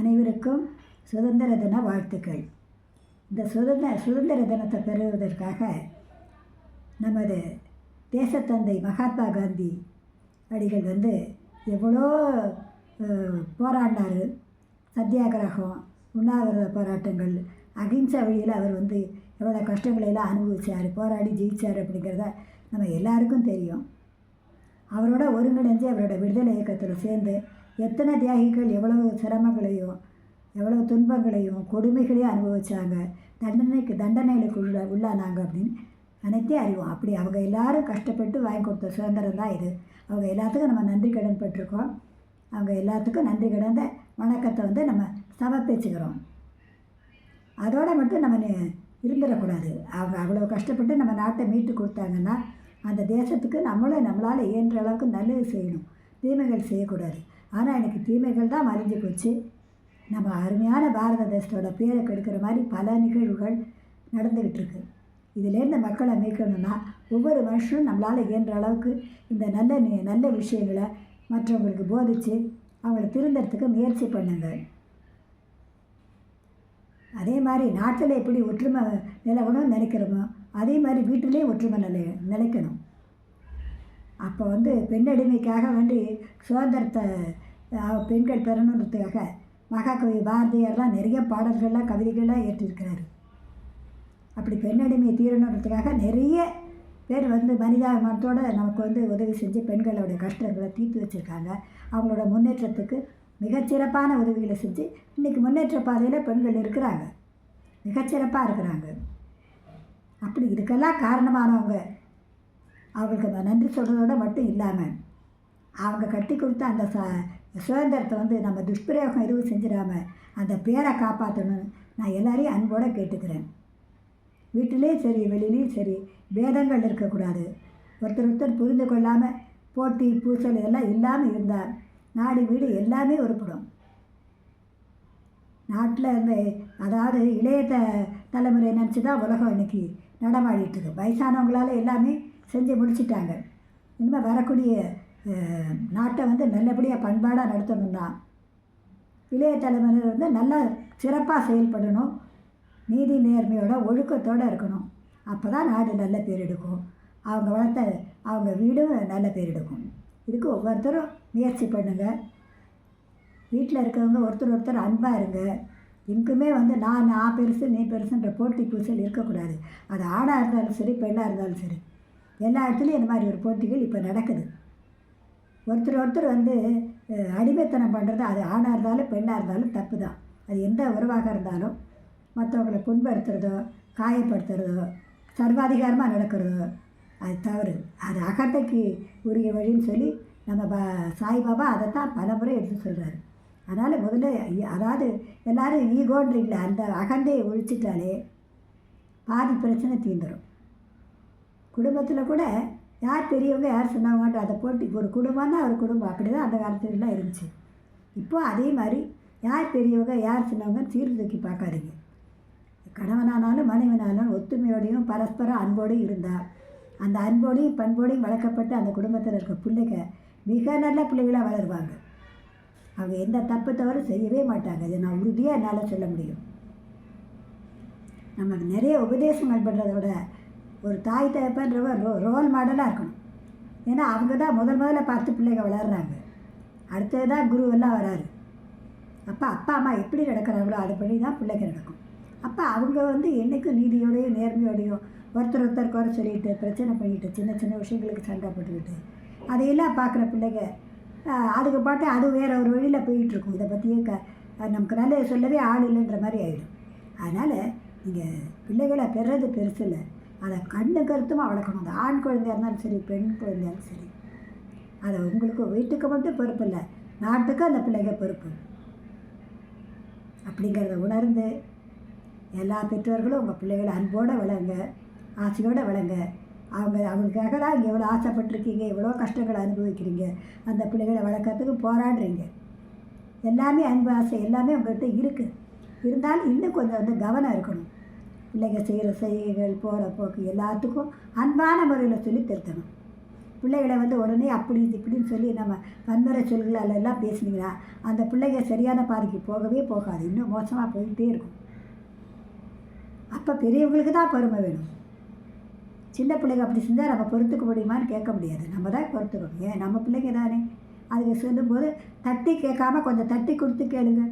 அனைவருக்கும் சுதந்திர தின வாழ்த்துக்கள். இந்த சுதந்திர சுதந்திர தினத்தை பெறுவதற்காக நமது தேசத்தந்தை மகாத்மா காந்தி அடிகள் வந்து எவ்வளோ போராடினார். சத்தியாகிரகம் உண்ணாவிரத போராட்டங்கள் அகிம்சை வழியில் அவர் வந்து எவ்வளோ கஷ்டங்களை எல்லாம் அனுபவிச்சார் போராடி ஜெயித்தார் அப்படிங்கிறத நம்ம எல்லாருக்கும் தெரியும். அவரோட ஒருங்கிணைஞ்சு அவரோட விடுதலை இயக்கத்தில் சேர்ந்து எத்தனை தியாகிகள் எவ்வளவு சிரமங்களையும் எவ்வளவு துன்பங்களையும் கொடுமைகளையும் அனுபவிச்சாங்க. தண்டனைக்கு தண்டனைகளுக்கு உள்ள உள்ளானாங்க அப்படின்னு அனைத்தையும் அறிவோம். அப்படி அவங்க எல்லாரும் கஷ்டப்பட்டு வாங்கி கொடுத்த சுதந்திரம் தான் இது. அவங்க எல்லாத்துக்கும் நம்ம நன்றி கடன் பட்டிருக்கோம் அவங்க எல்லாத்துக்கும் நன்றி கடந்த வணக்கத்தை வந்து நம்ம சமர்ப்பிச்சுக்கிறோம். அதோடு மட்டும் நம்ம இருந்துடக்கூடாது. அவங்க அவ்வளோ கஷ்டப்பட்டு நம்ம நாட்டை மீட்டு கொடுத்தாங்கன்னா அந்த தேசத்துக்கு நம்மளும் நம்மளால் இயன்ற அளவுக்கு நல்லது செய்யணும். தீமைகள் செய்யக்கூடாது. ஆனால் எனக்கு தீமைகள் தான் மறைஞ்சு போச்சு. நம்ம அருமையான பாரத தேசத்தோட பேரை கெடுக்கிற மாதிரி பல நிகழ்வுகள் நடந்துக்கிட்டு இருக்கு இதுலேருந்து மக்களை மீட்கணும்னா ஒவ்வொரு மனுஷனும் நம்மளால் இயன்ற அளவுக்கு இந்த நல்ல நி- நல்ல விஷயங்களை மற்றவங்களுக்கு போதித்து அவங்களை திருந்தறதுக்கு முயற்சி பண்ணுங்கள் அதே மாதிரி நாட்டில் எப்படி ஒற்றுமை நிலவணும்னு நினைக்கிறோமோ அதே மாதிரி வீட்டிலே ஒற்றுமை நிலை நிலைக்கணும். அப்போ வந்து பெண்ணடிமைக்காக வேண்டி சுதந்திரத்தை பெண்கள் பெறணுன்றதுக்காக மகாகவி பாரதியார்லாம் நிறைய பாடல்கள்லாம் கவிதைகள்லாம் ஏற்றிருக்கிறாரு. அப்படி பெண்ணடிமை தீரணுன்றதுக்காக நிறைய பேர் வந்து மனிதாபிமானத்தோடு நமக்கு வந்து உதவி செஞ்சு பெண்களோட கஷ்டங்களை தீர்த்து வச்சுருக்காங்க. அவங்களோட முன்னேற்றத்துக்கு மிகச்சிறப்பான உதவிகளை செஞ்சு இன்றைக்கி முன்னேற்ற பாதையில் பெண்கள் இருக்கிறாங்க. மிகச்சிறப்பாக இருக்கிறாங்க. அப்படி இதுக்கெல்லாம் காரணமானவங்க அவங்களுக்கு நன்றி சொல்கிறதோட மட்டும் இல்லாமல் அவங்க கட்டி கொடுத்த அந்த ச சுதந்திரத்தை வந்து நம்ம துஷ்பிரயோகம் எதுவும் செஞ்சிடாம அந்த பேரை காப்பாற்றணும்னு நான் எல்லாரையும் அன்போடு கேட்டுக்கிறேன். வீட்டிலேயும் சரி வெளியிலையும் சரி வேதங்கள் இருக்கக்கூடாது. ஒருத்தர் ஒருத்தர் புரிந்து கொள்ளாமல் போட்டி பூசல் இதெல்லாம் இல்லாமல் இருந்தால் நாடு வீடு எல்லாமே உருப்படும். நாட்டில் இருந்து அதாவது இளைய த தலைமுறை நினச்சி தான் உலகம் இன்றைக்கி நடமாடிட்டுருக்கு வயசானவங்களால் எல்லாமே செஞ்சு முடிச்சிட்டாங்க. இனிமேல் வரக்கூடிய நாட்டை வந்து நல்லபடியாக பண்பாடாக நடத்தணும்னா இளைய தலைமுறையினர் வந்து நல்லா சிறப்பாக செயல்படணும். நீதி நேர்மையோட ஒழுக்கத்தோடு இருக்கணும். அப்போ தான் நாடு நல்ல பேர் எடுக்கும். அவங்க வளர்த்த அவங்க வீடும் நல்ல பேர் எடுக்கும். இதுக்கு ஒவ்வொருத்தரும் முயற்சி பண்ணுங்கள் வீட்டில் இருக்கவங்க ஒருத்தர் ஒருத்தர் அன்பாக இருங்க. எங்குமே வந்து நான் நான் பெருசு நீ பெருசுன்ற போட்டி பூசல் இருக்கக்கூடாது. அது ஆடாக இருந்தாலும் சரி பெண்ணாக இருந்தாலும் சரி. எல்லா இடத்துலையும் இந்த மாதிரி ஒரு போட்டிகள் இப்போ நடக்குது. ஒருத்தர் ஒருத்தர் வந்து அடிமைத்தனம் பண்ணுறது அது ஆணாக இருந்தாலும் பெண்ணாக இருந்தாலும் தப்பு தான் அது எந்த உறவாக இருந்தாலும் மற்றவங்களை புண்படுத்துறதோ காயப்படுத்துறதோ சர்வாதிகாரமாக நடக்கிறதோ அது தவறு. அது அகத்தைக்கு உரிய வழின்னு சொல்லி நம்ம பா சாய்பாபா அதை தான் பல முறை எடுத்து சொல்கிறாரு அதனால் முதல்ல அதாவது எல்லோரும் ஈகோன்றீங்களே அந்த அகண்டையை ஒழிச்சிட்டாலே பாதி பிரச்சனை தீந்துடும் குடும்பத்தில் கூட யார் பெரியவங்க யார் சின்னவங்கன்ற அதை போட்டி ஒரு குடும்பம்னா ஒரு குடும்பம். அப்படி தான் அந்த காலத்துலலாம் இருந்துச்சு. இப்போ அதே மாதிரி யார் பெரியவங்க யார் சின்னவங்க சீர்தூக்கி பார்க்காதீங்க. கணவனானாலும் மனைவனாலும் ஒத்துமையோடையும் பரஸ்பரம் அன்போடையும் இருந்தால் அந்த அன்போடையும் பண்போடையும் வளர்க்கப்பட்டு அந்த குடும்பத்தில் இருக்க பிள்ளைங்க மிக நல்ல பிள்ளைகளாக வளருவாங்க. அவங்க எந்த தப்பு தவறும் செய்யவே மாட்டாங்க. இதை நான் உறுதியாக என்னால் சொல்ல முடியும். நம்ம நிறைய உபதேசங்கள் பண்ணுறத விட ஒரு தாய் தகப்பன்றவ ரோ ரோல் மாடலாக இருக்கணும். ஏன்னா அவங்க தான் முதல் முதல்ல பார்த்து பிள்ளைங்க வளர்கிறாங்க அடுத்தது தான் குரு எல்லாம் வராரு. அப்போ அப்பா அம்மா எப்படி நடக்கிறாங்களோ அதுபடி தான் பிள்ளைங்க நடக்கும். அப்போ அவங்க வந்து என்றைக்கும் நீதியோடையும் நேர்மையோடையும் ஒருத்தர் ஒருத்தர் குறை சொல்லிட்டு பிரச்சனை பண்ணிட்டு சின்ன சின்ன விஷயங்களுக்கு சண்டை போட்டுக்கிட்டு அதையெல்லாம் பார்க்குற பிள்ளைங்க அதுக்கு பாட்டு அது வேற ஒரு வழியில் போயிட்டுருக்கும். இதை பற்றியே க நமக்கு நல்லது சொல்லவே ஆள் இல்லைன்ற மாதிரி ஆகிடும் அதனால் நீங்கள் பிள்ளைகளை பெறது பெருசு இல்லை அதை கண்ணு கருத்துமாக வளர்க்கணும் அது ஆண் குழந்தையா இருந்தாலும் சரி பெண் குழந்தையாலும் சரி. அதை உங்களுக்கு வீட்டுக்கு மட்டும் பொறுப்பு இல்லை. நாட்டுக்கு அந்த பிள்ளைங்க பொறுப்பு. அப்படிங்கிறத உணர்ந்து எல்லா பெற்றோர்களும் உங்கள் பிள்ளைகளை அன்போடு வளங்க ஆசையோடு வளங்க அவங்க அவங்களுக்காக தான் இங்கே எவ்வளோ ஆசைப்பட்டிருக்கீங்க எவ்வளோ கஷ்டங்களை அனுபவிக்கிறீங்க. அந்த பிள்ளைகளை வளர்க்கறதுக்கு போராடுறீங்க. எல்லாமே அன்பு ஆசை எல்லாமே உங்கள்கிட்ட இருக்குது இருந்தாலும் இன்னும் கொஞ்சம் வந்து கவனம் இருக்கணும். பிள்ளைங்க செய்கிற செய்கைகள் போகிற போக்கு எல்லாத்துக்கும் அன்பான முறையில் சொல்லி திருத்தணும். பிள்ளைகளை வந்து உடனே அப்படி இப்படின்னு சொல்லி நம்ம வன்முறை சொல்களால் எல்லாம் பேசினீங்கன்னா அந்த பிள்ளைங்க சரியான பாதைக்கு போகவே போகாது. இன்னும் மோசமாக போயிட்டே இருக்கும். அப்போ பெரியவங்களுக்கு தான் பொறுமை வேணும். சின்ன பிள்ளைங்க அப்படி செஞ்சால் நம்ம பொறுத்துக்க முடியுமான்னு கேட்க முடியாது. நம்ம தான் பொறுத்துக்கணும். ஏன்? நம்ம பிள்ளைங்க தானே. அதுக்கு சொல்லும்போது தட்டி கேட்காம கொஞ்சம் தட்டி கொடுத்து கேளுங்க.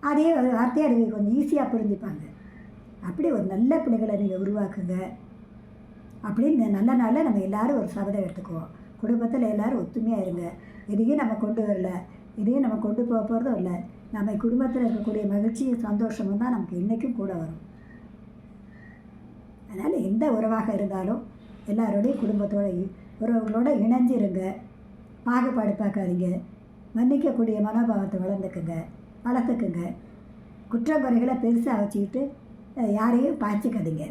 அதே ஒரு வார்த்தையை அதுக்கு கொஞ்சம் ஈஸியாக புரிஞ்சுப்பாங்க. அப்படி ஒரு நல்ல பிள்ளைகளை நீங்கள் உருவாக்குங்க. அப்படின்னு நல்ல நாளில் நம்ம எல்லாரும் ஒரு சபதம் எடுத்துக்குவோம். குடும்பத்தில் எல்லோரும் ஒத்துமையாக இருங்க. எதையும் நம்ம கொண்டு வரல. இதையும் நம்ம கொண்டு போக போகிறதும் இல்லை. நம்ம குடும்பத்தில் இருக்கக்கூடிய மகிழ்ச்சியும் சந்தோஷமும் தான் நமக்கு என்றைக்கும் கூட வரும். அதனால் எந்த உறவாக இருந்தாலும் எல்லாரோடையும் குடும்பத்தோட இ- இணைஞ்சிருங்க. பாகுபாடு பார்க்காதீங்க. மன்னிக்கக்கூடிய மனோபாவத்தை வளர்ந்துக்குங்க. வளர்த்துக்குங்க. குற்றக்குறைகளை பெருசாக வச்சுக்கிட்டு யாரையும் பாய்ச்சிக்காதீங்க.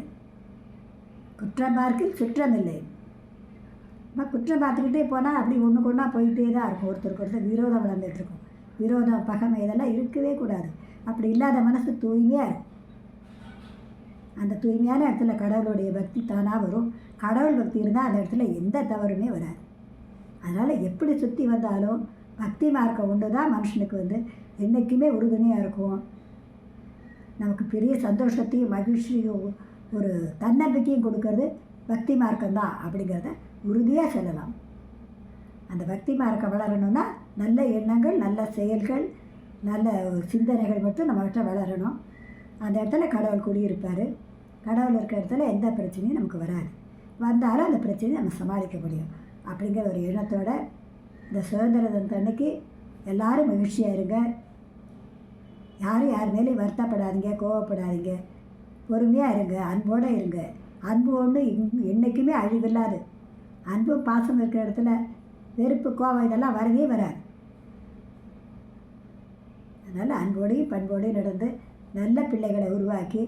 குற்றம் பார்க்க சுற்றம் இல்லை நம்ம குற்றம் பார்த்துக்கிட்டே போனால் அப்படி ஒன்று ஒன்றா போயிட்டே தான் இருக்கும். ஒருத்தருக்கு ஒருத்தர் விரோதம் வளர்ந்துட்டுருக்கும் விரோதம் பகமை இதெல்லாம் இருக்கவே கூடாது. அப்படி இல்லாத மனசு தூய்மையாக இருக்கும் அந்த தூய்மையான இடத்துல கடவுளுடைய பக்தி தானாக வரும். கடவுள் பக்தி இருந்தால் அந்த இடத்துல எந்த தவறுமே வராது. அதனால் எப்படி சுற்றி வந்தாலும் பக்தி மார்க்கம் ஒன்று தான் மனுஷனுக்கு வந்து என்றைக்குமே உறுதுணையாக இருக்கும். நமக்கு பெரிய சந்தோஷத்தையும் மகிழ்ச்சியும் ஒரு தன்னம்பிக்கையும் கொடுக்கறது பக்தி மார்க்கம் தான் அப்படிங்கிறத உறுதியாக சொல்லலாம். அந்த பக்தி மார்க்கம் வளரணும்னா நல்ல எண்ணங்கள் நல்ல செயல்கள் நல்ல சிந்தனைகள் மட்டும் நம்மகிட்ட வளரணும். அந்த இடத்துல கடவுள் குடியிருப்பார். கடவுள் இருக்கிற இடத்துல எந்த பிரச்சனையும் நமக்கு வராது. வந்தாலும் அந்த பிரச்சனையை நம்ம சமாளிக்க முடியும். அப்படிங்கிற ஒரு எண்ணத்தோட இந்த சுதந்திர தினத்தன்னைக்கு எல்லாரும் மகிழ்ச்சியாக இருங்க. யாரும் யார் மேலேயும் வருத்தப்படாதீங்க கோவப்படாதீங்க. பொறுமையாக இருங்க அன்போடு இருங்க. அன்பு ஒன்று என்றைக்குமே அழிவில்லாது. அன்பு பாசம் இருக்கிற இடத்துல வெறுப்பு கோவம் இதெல்லாம் வரவே வராது. அதனால் அன்போடையும் பண்போடையும் நடந்து நல்ல பிள்ளைகளை உருவாக்கி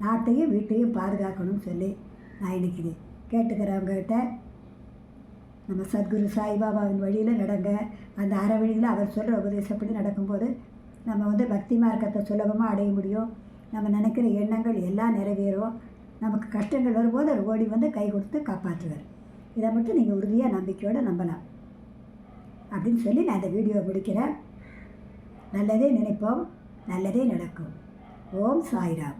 நாட்டையும் வீட்டையும் பாதுகாக்கணும்னு சொல்லி நான் இன்னைக்கு கேட்டுக்கிறவங்ககிட்ட நம்ம சத்குரு சாய்பாபாவின் வழியில் நடங்க அந்த அறவழியில் அவர் சொல்கிற உபதேசப்படி நடக்கும்போது நம்ம வந்து பக்தி மார்க்கத்தை சுலபமாக அடைய முடியும். நம்ம நினைக்கிற எண்ணங்கள் எல்லாம் நிறைவேறும். நமக்கு கஷ்டங்கள் வரும்போது அவர் ஓடி வந்து கை கொடுத்து காப்பாற்றுவார். இதை மட்டும் நீங்கள் உறுதியாக நம்பிக்கையோடு நம்பலாம். அப்படின்னு சொல்லி நான் இந்த வீடியோவை முடிக்கிறேன். நல்லதே நினைப்போம். நல்லதே நடக்கும். ஓம் சாய்ராம்.